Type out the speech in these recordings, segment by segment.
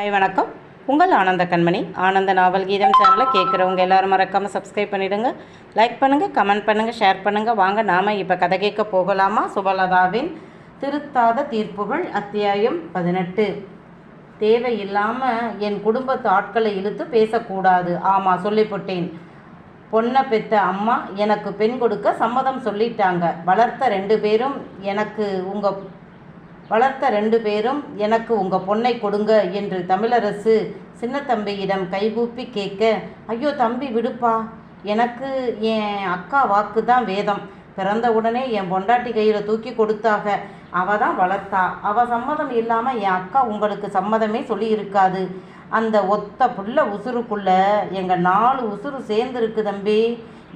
Hi வணக்கம். உங்கள் ஆனந்த கண்மணி. ஆனந்த நாவல் கீதம் சேனலை கேட்குறவங்க எல்லாரும் மறக்காமல் சப்ஸ்கிரைப் பண்ணிவிடுங்க லைக் பண்ணுங்கள் கமெண்ட் பண்ணுங்கள் ஷேர் பண்ணுங்கள் வாங்க நாம் இப்போ கதை கேட்க போகலாமா? சுபலதாவின் திருத்தாத தீர்ப்புகள் அத்தியாயம் பதினெட்டு. தேவையில்லாமல் என் குடும்பத்து ஆட்களை இழுத்து பேசக்கூடாது. ஆமாம் சொல்லிவிட்டேன் பொண்ணை பெத்த அம்மா எனக்கு பெண் கொடுக்க சம்மதம் சொல்லிட்டாங்க. வளர்த்த ரெண்டு பேரும் எனக்கு உங்கள் வளர்த்த ரெண்டு பேரும் எனக்கு உங்கள் பொண்ணை கொடுங்க என்று தமிழரசு சின்னத்தம்பியிடம் கைகூப்பி கேட்க ஐயோ தம்பி விடுப்பா. எனக்கு என் அக்கா வாக்கு தான் வேதம். பிறந்த உடனே என் பொண்டாட்டி கையில் தூக்கி கொடுத்தாக. அவ தான் வளர்த்தா. அவ சம்மதம் இல்லாமல் என் அக்கா உங்களுக்கு சம்மதமே சொல்லியிருக்காது. அந்த ஒத்த புள்ள உசுருக்குள்ள எங்கள் நாலு உசுறு சேர்ந்துருக்கு தம்பி.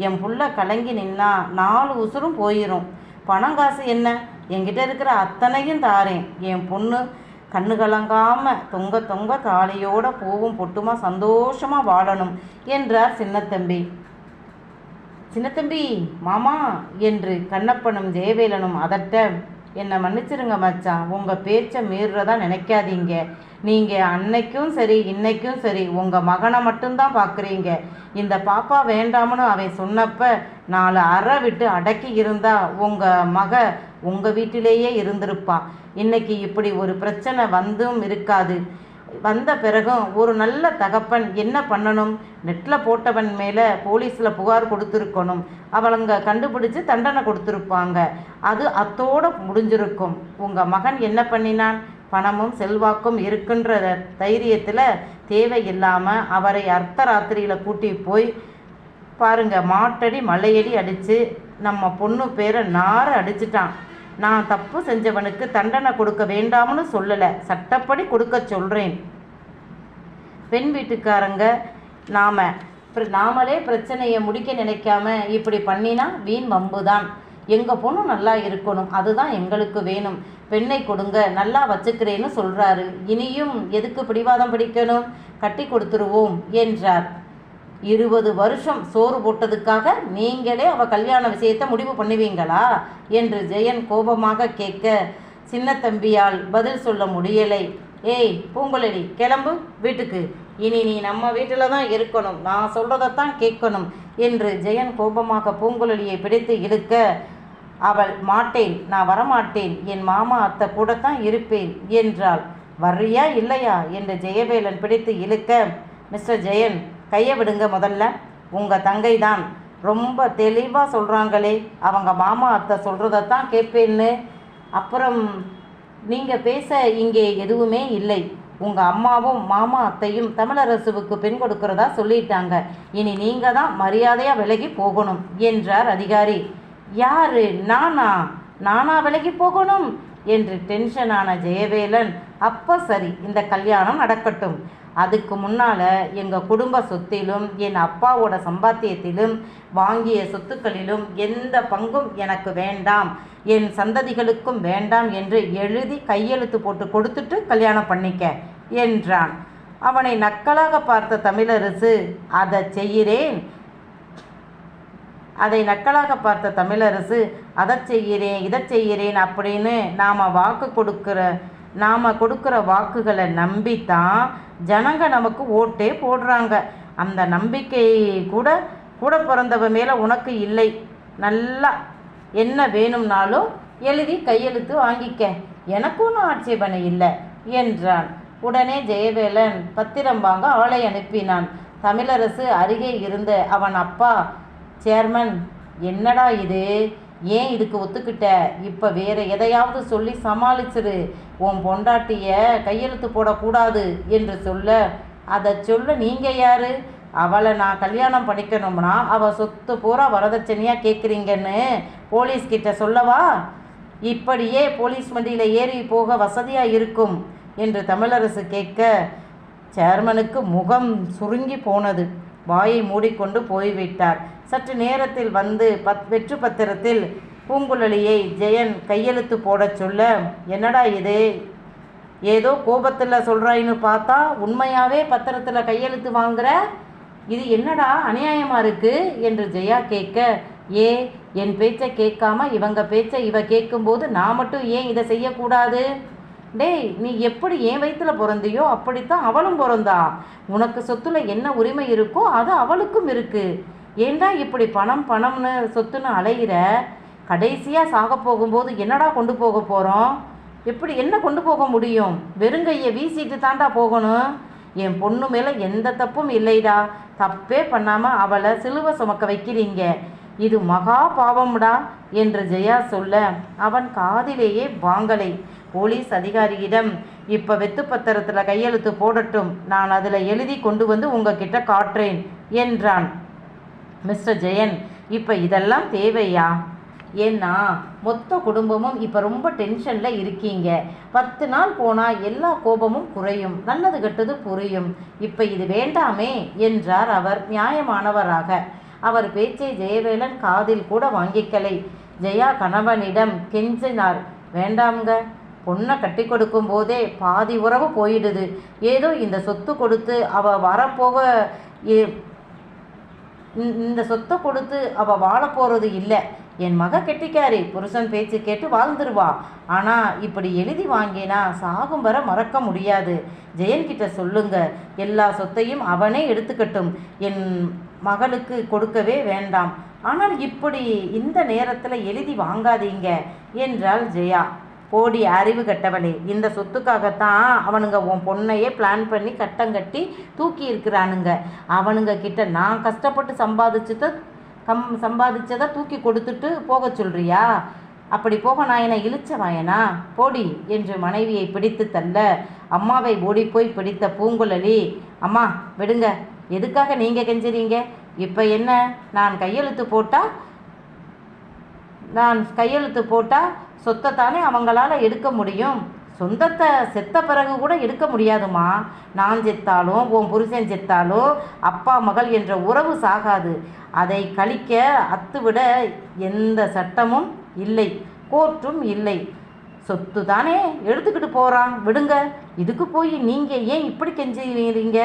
என் புள்ள கலங்கி நின்னா நாலு உசுரும் போயிடும் பணம் காசு என்ன? என்கிட்ட இருக்கிற அத்தனையும் தாரேன். என் பொண்ணு கண்ணு கலங்காம தொங்க தொங்க தாலியோட பூவும் பொட்டுமா சந்தோஷமா வாழணும் என்றார் சின்னத்தம்பி. சின்னத்தம்பி மாமா என்று கண்ணப்பனும் ஜெயவேலனும் அதட்ட என்னை மன்னிச்சிருங்க மச்சான் உங்கள் பேச்சை மீறுறதா நினைக்காதீங்க. நீங்கள் அன்னைக்கும் சரி இன்னைக்கும் சரி உங்கள் மகனை மட்டும்தான் பார்க்குறீங்க இந்த பாப்பா வேண்டாம்னு அவன் சொன்னப்ப நாலு அறை விட்டு அடக்கி இருந்தா உங்கள் மக உங்கள் வீட்டிலேயே இருந்திருப்பா. இன்னைக்கு இப்படி ஒரு பிரச்சனை வந்தும் இருக்காது. வந்த பிறகும் ஒரு நல்ல தகப்பன் என்ன பண்ணணும்? நெட்டில் போட்டவன் மேலே போலீஸில் புகார் கொடுத்துருக்கணும். அவளுங்க கண்டுபிடிச்சு தண்டனை கொடுத்துருப்பாங்க. அது அத்தோடு முடிஞ்சிருக்கும். உங்கள் மகன் என்ன பண்ணினான்? பணமும் செல்வாக்கும் இருக்குன்ற தைரியத்தில் தேவையில்லாமல் அவரை அர்த்தராத்திரியில் கூட்டி போய் பாருங்கள் மாட்டடி மலையடி அடித்து நம்ம பொண்ணு பேரை நார அடிச்சிட்டான். நான் தப்பு செஞ்சவனுக்கு தண்டனை கொடுக்க வேண்டாம்னு சொல்லலை. சட்டப்படி கொடுக்க சொல்கிறேன் பெண் வீட்டுக்காரங்க நாம் நாமளே பிரச்சனையை முடிக்க நினைக்காம இப்படி பண்ணினா வீண் வம்பு தான் எங்கள் பொண்ணு நல்லா இருக்கணும். அதுதான் எங்களுக்கு வேணும். பெண்ணை கொடுங்க நல்லா வச்சுக்கிறேன்னு சொல்கிறாரு இனியும் எதுக்கு பிடிவாதம் பிடிக்கணும்? கட்டி கொடுத்துருவோம் என்றார். இருபது வருஷம் சோறு போட்டதுக்காக நீங்களே அவ கல்யாண விஷயத்தை முடிவு பண்ணுவீங்களா? என்று ஜெயன் கோபமாக கேட்க சின்ன தம்பியால் பதில் சொல்ல முடியலை. ஏய் பூங்குழலி கிளம்பு வீட்டுக்கு. இனி நீ நம்ம வீட்டில் தான் இருக்கணும். நான் சொல்கிறதைத்தான் கேட்கணும் என்று ஜெயன் கோபமாக பூங்குழலியை பிடித்து இழுக்க அவள் மாட்டேன் நான் வரமாட்டேன். என் மாமா அத்தை கூடத்தான் இருப்பேன் என்றாள். வர்றியா இல்லையா? என்று ஜெயவேலன் பிடித்து இழுக்க மிஸ்டர் ஜெயன் கையை விடுங்க முதல்ல. உங்கள் தங்கை தான் ரொம்ப தெளிவாக சொல்கிறாங்களே அவங்க மாமா அத்தை சொல்கிறதத்தான் கேட்பேன்னு. அப்புறம் நீங்கள் பேச இங்கே எதுவுமே இல்லை. உங்கள் அம்மாவும் மாமா அத்தையும் தமிழரசுவுக்கு பெண் கொடுக்கிறதா சொல்லிட்டாங்க. இனி நீங்கள் தான் மரியாதையாக விலகி போகணும் என்றார் அதிகாரி. யாரு? நானா? நானா விலகி போகணும்? என்று டென்ஷனான ஜெயவேலன் அப்போ சரி இந்த கல்யாணம் நடக்கட்டும். அதுக்கு முன்னால் எங்கள் குடும்ப சொத்திலும் என் அப்பாவோட சம்பாத்தியத்திலும் வாங்கிய சொத்துக்களிலும் எந்த பங்கும் எனக்கு வேண்டாம். என் சந்ததிகளுக்கும் வேண்டாம் என்று எழுதி கையெழுத்து போட்டு கொடுத்துட்டு கல்யாணம் பண்ணிக்க என்றான். அவனை நக்கலாக பார்த்த தமிழரசு அதை செய்கிறேன். அதை நக்கலாக பார்த்த தமிழரசு அதை செய்கிறேன் இதை செய்கிறேன் அப்படின்னு நாம் வாக்கு கொடுக்குற நாம் கொடுக்குற வாக்குகளை நம்பித்தான் ஜனங்க நமக்கு ஓட்டே போடுறாங்க. அந்த நம்பிக்கை கூட கூட பிறந்தவ மேலே உனக்கு இல்லை. நல்லா என்ன வேணும்னாலும் எழுதி கையெழுத்து வாங்கிக்க. எனக்கு ஒன்றும் ஆட்சேபனை இல்லை என்றான். உடனே ஜெயவேலன் பத்திரம் வாங்க ஆளை அனுப்பினான். தமிழரசு அருகே இருந்த அவன் அப்பா சேர்மன் என்னடா இது? ஏன் இதுக்கு ஒத்துக்கிட்ட? இப்போ வேற எதையாவது சொல்லி சமாளிச்சிரு. உன் பொண்டாட்டிய கையெழுத்து போடக்கூடாது என்று சொல்ல. அதை சொல்ல நீங்கள் யார்? அவளை நான் கல்யாணம் பண்ணிக்கணும்னா அவள் சொத்து பூரா வரதட்சணையாக கேட்குறீங்கன்னு போலீஸ்கிட்ட சொல்லவா? இப்படியே போலீஸ் வண்டியில் ஏறி போக வசதியாக இருக்கும் என்று தமிழரசு கேட்க சேர்மனுக்கு முகம் சுருங்கி போனது. வாயை மூடிக்கொண்டு போய்விட்டார். சற்று நேரத்தில் வந்து பத் வெற்று பத்திரத்தில் பூங்குழலியை ஜெயன் கையெழுத்து போடச் சொல்ல என்னடா இது? ஏதோ கோபத்தில் சொல்கிறாயின்னு பார்த்தா உண்மையாகவே பத்திரத்தில் கையெழுத்து வாங்குற? இது என்னடா அநியாயமாக இருக்கு? என்று ஜெயா கேட்க ஏ என் பேச்சை கேட்காம இவங்க பேச்சை இவ கேட்கும்போது நான் மட்டும் ஏன் இதை செய்யக்கூடாது? டேய் நீ எப்படி என் வயிற்றுல பிறந்தியோ அப்படித்தான் அவளும் பிறந்தா. உனக்கு சொத்துல என்ன உரிமை இருக்கோ அது அவளுக்கும் இருக்கு. ஏண்டா இப்படி பணம் பணம்னு சொத்துன்னு அலையிற? கடைசியாக சாக போகும்போது என்னடா கொண்டு போக போகிறோம் எப்படி என்ன கொண்டு போக முடியும்? வெறுங்கையை வீசிட்டு தாண்டா போகணும். என் பொண்ணு மேலே எந்த தப்பும் இல்லைடா. தப்பே பண்ணாமல் அவளை சிலுவை சுமக்க வைக்கிறீங்க. இது மகா பாவம்டா என்று ஜெயா சொல்ல அவன் காதிலேயே வாங்கலை. போலீஸ் அதிகாரியிடம் இப்போ வெத்து பத்திரத்தில் கையெழுத்து போடட்டும். நான் அதில் எழுதி கொண்டு வந்து உங்ககிட்ட காட்டுறேன் என்றான். மிஸ்டர் ஜெயன் இப்போ இதெல்லாம் தேவையா? ஏன்னா மொத்த குடும்பமும் இப்போ ரொம்ப டென்ஷனில் இருக்கீங்க. பத்து நாள் போனால் எல்லா கோபமும் குறையும். நல்லது கெட்டது புரியும். இப்போ இது வேண்டாமே என்றார் அவர் நியாயமானவராக. அவர் பேச்சை ஜெயவேலன் காதில் கூட வாங்கிக்கலை. ஜெயா கணவனிடம் கெஞ்சினார். வேண்டாம்ங்க. பொண்ணை கட்டி கொடுக்கும் போதே பாதி உறவு போயிடுது. ஏதோ இந்த சொத்து கொடுத்து அவ வரப்போக ஏ- இந்த- சொத்தை கொடுத்து அவ வாழ போறது இல்லை. என் மக கெட்டிக்காரி புருஷன் பேச்சு கேட்டு வாழ்ந்துருவா. ஆனா இப்படி எழுதி வாங்கினா சாகும் வர மறக்க முடியாது. ஜெயன்கிட்ட சொல்லுங்க. எல்லா சொத்தையும் அவனே எடுத்துக்கட்டும். என் மகளுக்கு கொடுக்கவே வேண்டாம். ஆனால் இப்படி இந்த நேரத்தில் எழுதி வாங்காதீங்க என்றாள் ஜெயா. போடி அறிவு கட்டவளே இந்த சொத்துக்காகத்தான் அவனுங்க உன் பொண்ணையே பிளான் பண்ணி கட்டம் கட்டி தூக்கி இருக்கிறானுங்க. அவனுங்க கிட்ட நான் கஷ்டப்பட்டு சம்பாதிச்சத கம் சம்பாதிச்சதை தூக்கி கொடுத்துட்டு போக சொல்றியா? அப்படி போக நான் என்னை இழிச்ச வாயனா? போடி என்று மனைவியை பிடித்து தள்ள அம்மாவை ஓடிப்போய் பிடித்த பூங்குழலி அம்மா விடுங்க. எதுக்காக நீங்கள் கெஞ்சுறீங்க? இப்போ என்ன? நான் கையெழுத்து போட்டால் நான் கையெழுத்து போட்டால் சொத்தை தானே அவங்களால எடுக்க முடியும்? சொந்தத்தை செத்த பிறகு கூட எடுக்க முடியாதுமா? நான் செத்தாலும் உன் புருஷன் செத்தாலும் அப்பா மகள் என்ற உறவு சாகாது. அதை கழிக்க அத்துவிட எந்த சட்டமும் இல்லை கோர்ட்டும் இல்லை. சொத்து தானே எடுத்துக்கிட்டு போகிறான் விடுங்க இதுக்கு போய் நீங்கள் ஏன் இப்படி கெஞ்சுறீங்க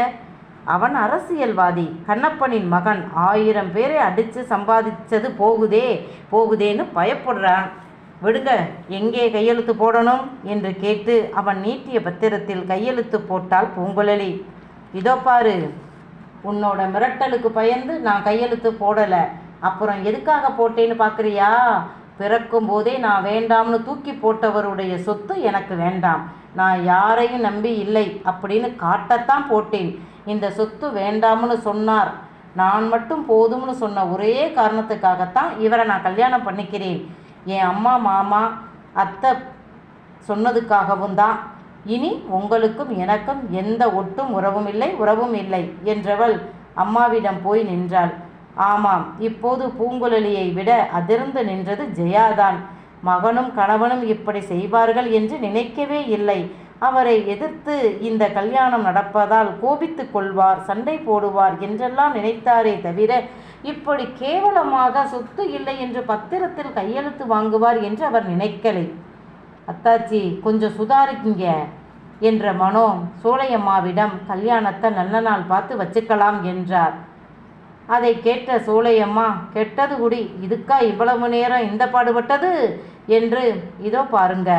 அவன் அரசியல்வாதி கண்ணப்பனின் மகன். ஆயிரம் பேரை அடித்து சம்பாதிச்சது போகுதே போகுதேன்னு பயப்படுறான். விடுங்க எங்கே கையெழுத்து போடணும்? என்று கேட்டு அவன் நீட்டிய பத்திரத்தில் கையெழுத்து போட்டாள் பூங்குழலி இதோ பாரு உன்னோட மிரட்டலுக்கு பயந்து நான் கையெழுத்து போடலை. அப்புறம் எதுக்காக போட்டேன்னு பார்க்குறியா பிறக்கும் போதே நான் வேண்டாம்னு தூக்கி போட்டவருடைய சொத்து எனக்கு வேண்டாம். நான் யாரையும் நம்பி இல்லை அப்படின்னு காட்டத்தான் போட்டேன். இந்த சொத்து வேண்டாம்னு சொன்னார். நான் மட்டும் போதும்னு சொன்ன ஒரே காரணத்துக்காகத்தான் இவரை நான் கல்யாணம் பண்ணிக்கிறேன். என் அம்மா மாமா அத்தை சொன்னதுக்காகவும் தான். இனி உங்களுக்கும் எனக்கும் எந்த ஒட்டும் உறவும் இல்லை உறவும் இல்லை என்றவள் அம்மாவிடம் போய் நின்றாள். ஆமாம் இப்போது பூங்குழலியை விட அதிர்ந்து நின்றது ஜெயாதான். மகனும் கணவனும் இப்படி செய்வார்கள் என்று நினைக்கவே இல்லை. அவரை எதிர்த்து இந்த கல்யாணம் நடப்பதால் கோபித்து கொள்வார் சண்டை போடுவார் என்றெல்லாம் நினைத்தாரே தவிர இப்படி கேவலமாக சொத்து இல்லை என்று பத்திரத்தில் கையெழுத்து வாங்குவார் என்று அவர் நினைக்கலை. அத்தாச்சி கொஞ்சம் சுதாரிக்குங்க என்ற மனோ சோலையம்மாவிடம் கல்யாணத்தை நல்ல நாள் பார்த்து வச்சுக்கலாம் என்றார். அதை கேட்ட சோலையம்மா கெட்டது குடி இதுக்கா இவ்வளவு நேரம் இந்த பாடுபட்டது? என்று இதோ பாருங்க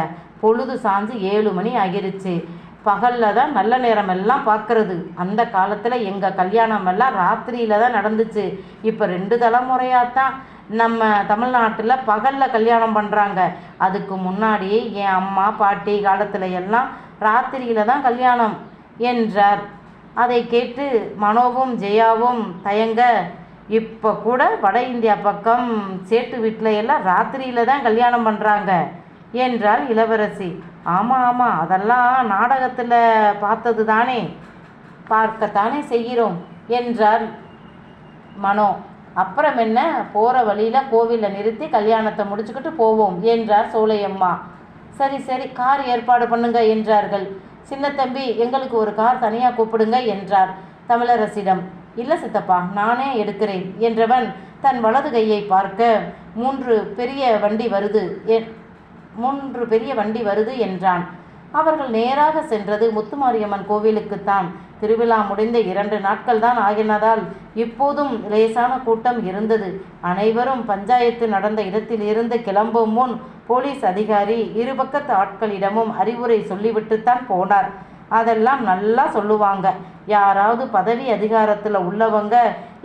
பொழுது சாஞ்சு ஏழு மணி ஆகிருச்சு. பகலில் தான் நல்ல நேரம் எல்லாம் பார்க்கறது. அந்த காலத்தில் எங்கள் கல்யாணம் எல்லாம் ராத்திரியில் தான் நடந்துச்சு. இப்போ ரெண்டு தலைமுறையாக தான் நம்ம தமிழ்நாட்டில் பகலில் கல்யாணம் பண்ணுறாங்க அதுக்கு முன்னாடி என் அம்மா பாட்டி காலத்தில் எல்லாம் ராத்திரியில் தான் கல்யாணம் என்றார். அதை கேட்டு மனோவும் ஜெயாவும் தயங்க இப்போ கூட வட இந்தியா பக்கம் சேட்டு வீட்டில் எல்லாம் ராத்திரியில் தான் கல்யாணம் பண்ணுறாங்க என்றாள் இளவரசி. ஆமாம் ஆமாம் அதெல்லாம் நாடகத்தில் பார்த்தது தானே. பார்க்கத்தானே செய்கிறோம் என்றார் மனோ. அப்புறம் என்ன? போகிற வழியில் கோவிலில் நிறுத்தி கல்யாணத்தை முடிச்சுக்கிட்டு போவோம் என்றார் சோலையம்மா. சரி சரி கார் ஏற்பாடு பண்ணுங்க என்றார்கள். சின்ன தம்பி எங்களுக்கு ஒரு கார் தனியாக கூப்பிடுங்க என்றார் தமிழரசிடம். இல்லை சித்தப்பா நானே எடுக்கிறேன் என்றவன் தன் வலது கையை பார்க்க. மூன்று பெரிய வண்டி வருது என் மூன்று பெரிய வண்டி வருது என்றான். அவர்கள் நேராக சென்றது முத்துமாரியம்மன் கோவிலுக்குத்தான். திருவிழா முடிந்த இரண்டு நாட்கள் தான் ஆகினதால் இப்போதும் லேசான கூட்டம் இருந்தது. அனைவரும் பஞ்சாயத்து நடந்த இடத்தில் இருந்து கிளம்பும் முன் போலீஸ் அதிகாரி இருபக்கத்து ஆட்களிடமும் அறிவுரை சொல்லிவிட்டுத்தான் போனார். அதெல்லாம் நல்லா சொல்லுவாங்க. யாராவது பதவி அதிகாரத்தில் உள்ளவங்க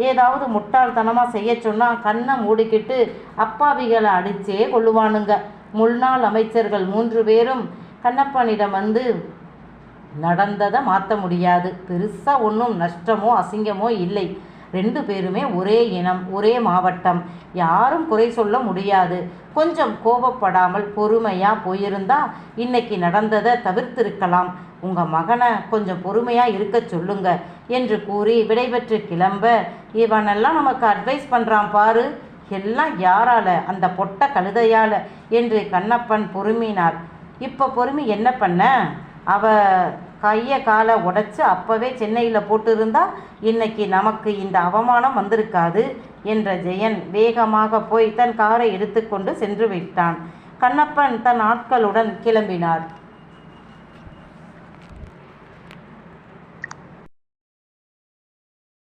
ஏதாவது முட்டாள்தனமாக செய்ய சொன்னால் கண்ணை மூடிக்கிட்டு அப்பாவிகளை அடிச்சே கொள்ளுவானுங்க. முன்னாள் அமைச்சர்கள் மூன்று பேரும் கண்ணப்பனிடம் வந்து நடந்ததை மாற்ற முடியாது. பெருசாக ஒன்றும் நஷ்டமோ அசிங்கமோ இல்லை. ரெண்டு பேருமே ஒரே இனம் ஒரே மாவட்டம். யாரும் குறை சொல்ல முடியாது. கொஞ்சம் கோபப்படாமல் பொறுமையாக போயிருந்தா இன்னைக்கு நடந்ததை தவிர்த்திருக்கலாம். உங்கள் மகனை கொஞ்சம் பொறுமையாக இருக்க சொல்லுங்க என்று கூறி விடைபெற்று கிளம்ப இவனெல்லாம் நமக்கு அட்வைஸ் பண்ணுறான் பாரு. எல்லாம் யாரால? அந்த பொட்ட கழுதையால என்று கண்ணப்பன் பொறுமினார். இப்போ பொறுமி என்ன பண்ண? அவ கையை காலை உடைச்சு அப்போவே சென்னையில் போட்டிருந்தா இன்னைக்கு நமக்கு இந்த அவமானம் வந்திருக்காது என்ற ஜெயன் வேகமாக போய் தன் காரை எடுத்துக்கொண்டு சென்று விட்டான். கண்ணப்பன் தன் ஆட்களுடன் கிளம்பினார்.